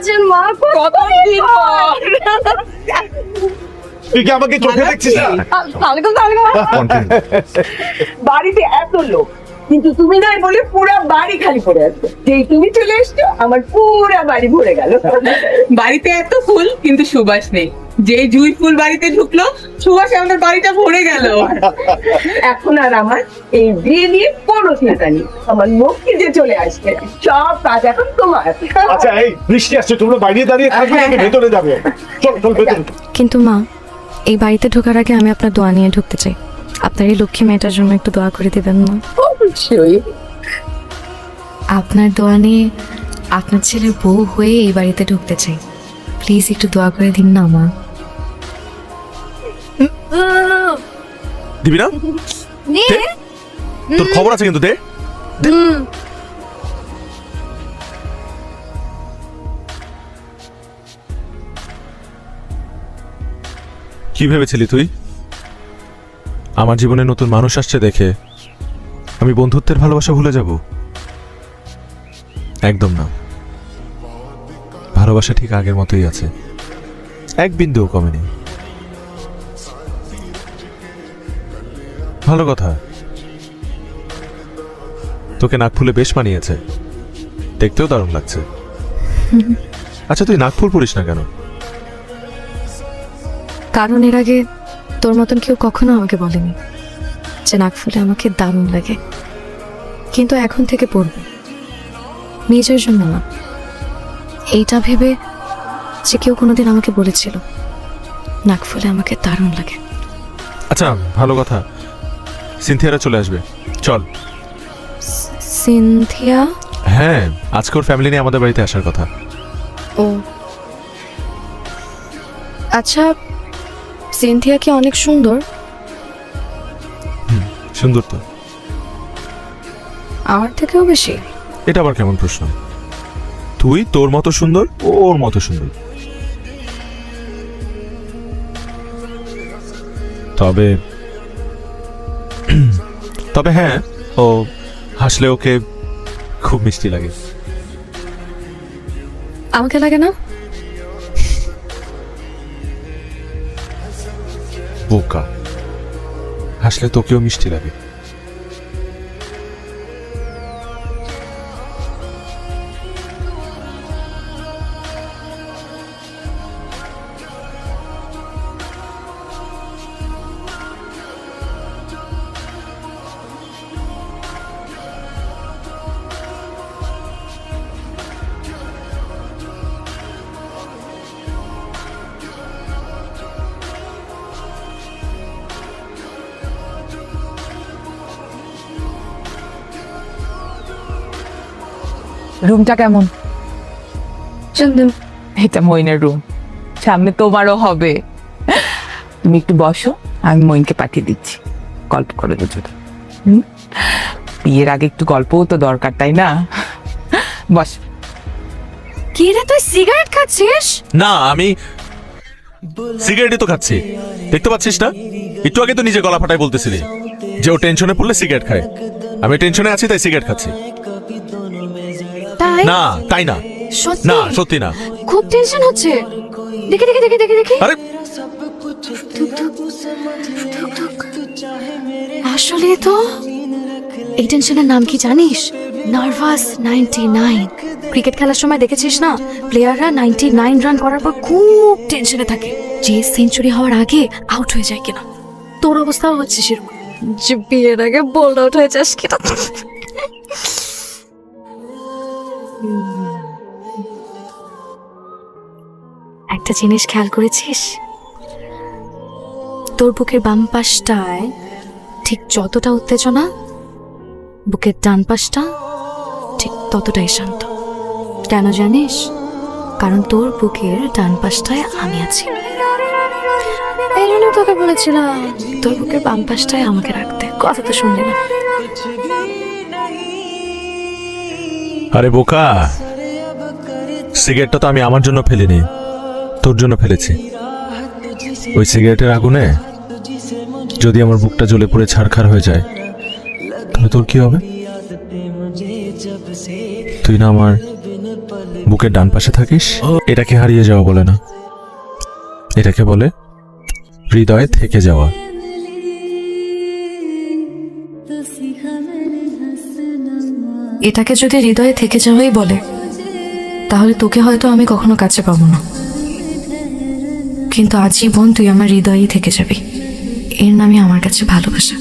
আছেন মা কতদিন পর। তুই কি আমাকে চোখে দেখছিস? না। বাড়িতে এত লোক কিন্তু তুমি নাই বলে পুরো বাড়ি খালি পড়ে আছে। যেই তুমি চলে এসছো আমার পুরো বাড়ি ভরে গেল। বাড়িতে এত ফুল কিন্তু সুবাস নেই। যে জুই ফুল বাড়িতে ঢুকলো সুবাসে আমাদের বাড়িটা ভরে গেল। এখন আর আমার এই বিয়ে নিয়ে কোনো চিন্তা নেই। আমার লক্ষ্মী যে চলে আসছে সব কাজ এখন তোমার। আচ্ছা এই বৃষ্টি আসছে তোমরা বাইরে দাঁড়িয়ে থাকবে নাকি হ্যাঁ। ভেতরে যাবে? চল চল ভেতরে। কিন্তু মা এই বাড়িতে ঢোকার আগে আমি আপনার দোয়া নিয়ে ঢুকতে চাই। আপনার এই লক্ষ্মী মেয়েটার জন্য একটু দোয়া করে দিবেন না অবশ্যই। আপনার দোয়া নিয়ে আপনার ছেলে বউ হয়ে এই বাড়িতে ঢুকতে চাই। প্লিজ একটু দোয়া করে দিন না মা। দিবি না? দে। তোর খবর আছে কিন্তু দে। দে। কি ভেবেছিলি তুই? আমার জীবনে নতুন মানুষ আসছে দেখে আমি বন্ধুত্বের ভালোবাসা ভুলে যাব। একদম না। ভালোবাসা ঠিক আগের মতোই আছে। এক বিন্দুও কমেনি। ভালো কথা। তোকে নাক ফুলে বেশ মানিয়েছে। দেখতেও দারুণ লাগছে। আচ্ছা তুই নাক ফুল পরিস না কেন? কারণ এর আগে তোর মতন কেউ কখনো আমাকে বলেনি যে নাক ফুলে আমাকে দারুণ লাগে। কিন্তু এখন থেকে পড়বে। নিজের জন্য না। এইটা ভেবে যে কেউ কোনোদিন আমাকে বলেছিল নাক ফুলে আমাকে দারুণ লাগে। আচ্ছা ভালো কথা। সিনথিয়ারা চলে আসবে। চল। সিনথিয়া? হ্যাঁ আজকে ওর ফ্যামিলি নিয়ে আমাদের বাড়িতে আসার কথা। ও। আচ্ছা সিনথিয়া কি অনেক সুন্দর? সুন্দর তো। আমার থেকেও বেশি। এটা আবার কেমন প্রশ্ন? তুই তোর মতো সুন্দর ও ওর মতো সুন্দর। তবে তবে হ্যাঁ ও হাসলে ওকে খুব মিষ্টি লাগে। আমাকে লাগে না? বোকা। হাসলে তোকেও মিষ্টি লাগে। রুমটা কেমন? চন্দন এটা মইনের রুম। সামনে তোমারও হবে। তুমি একটু বসো আমি মইনকে পাঠিয়ে দিচ্ছি। গল্প করে দুজনে? বিয়ের আগে একটু গল্পও তো দরকার তাই না? বস। কি রে তুই সিগারেট খাচ্ছিস? না আমি সিগারেটই তো খাচ্ছি। দেখতে পাচ্ছিস না? একটু আগে তো নিজে গলা ফাটাই বলতেছিলি যে ও টেনশনে পড়লে সিগারেট খায়। আমি টেনশনে আছি তাই সিগারেট খাচ্ছি। তাই? না তাই না। সত্যি? না সত্যি না। খুব টেনশন হচ্ছে। দেখে দেখে দেখে দেখে দেখে। আরে। আসলে তো এই টেনশনের নাম কি জানিস? নার্ভাস নাইনটি নাইন ক্রিকেট খেলার সময় দেখেছিস না? প্লেয়াররা নাইনটি নাইন রান করার পর খুব টেনশনে থাকে। যে সেঞ্চুরি হওয়ার আগে আউট হয়ে যায় কিনা। তোর অবস্থাও হচ্ছে সেরকম। যে বিয়ের আগে বোল্ড আউট হয়ে যাস কিনা। একটা জিনিস খেয়াল করেছিস? তোর বুকের বাম পাশটায় ঠিক যতটা উত্তেজনা, বুকের ডান পাশটা ঠিক ততটাই শান্ত। কেন জানিস? কারণ তোর বুকের ডান পাশটায় আমি আছি। এই জন্য তোকে বলেছিলাম, তোর বুকের বাম পাশটায় আমাকে রাখতে। কথা তো শুনলি না। আরে বোকা সিগারেটটা তো আমি আমার জন্য ফেলিনি তোর জন্য ফেলেছি ওই সিগারেটের আগুনে যদি আমার বুকটা জ্বলে পড়ে ছাড়খাড় হয়ে যায় তাহলে তোর কি হবে তুই না আমার বুকের ডান পাশে থাকিস এটাকে হারিয়ে যাওয়া বলে না এটাকে বলে হৃদয়ে থেকে যাওয়া এটাকে যদি হৃদয়ে থেকে যাওয়াই বলে, তাহলে তোকে হয়তো আমি কখনো কাছে পাবো না। কিন্তু আজীবন তুই আমার হৃদয়েই থেকে যাবি। এর নামই আমার কাছে ভালোবাসা।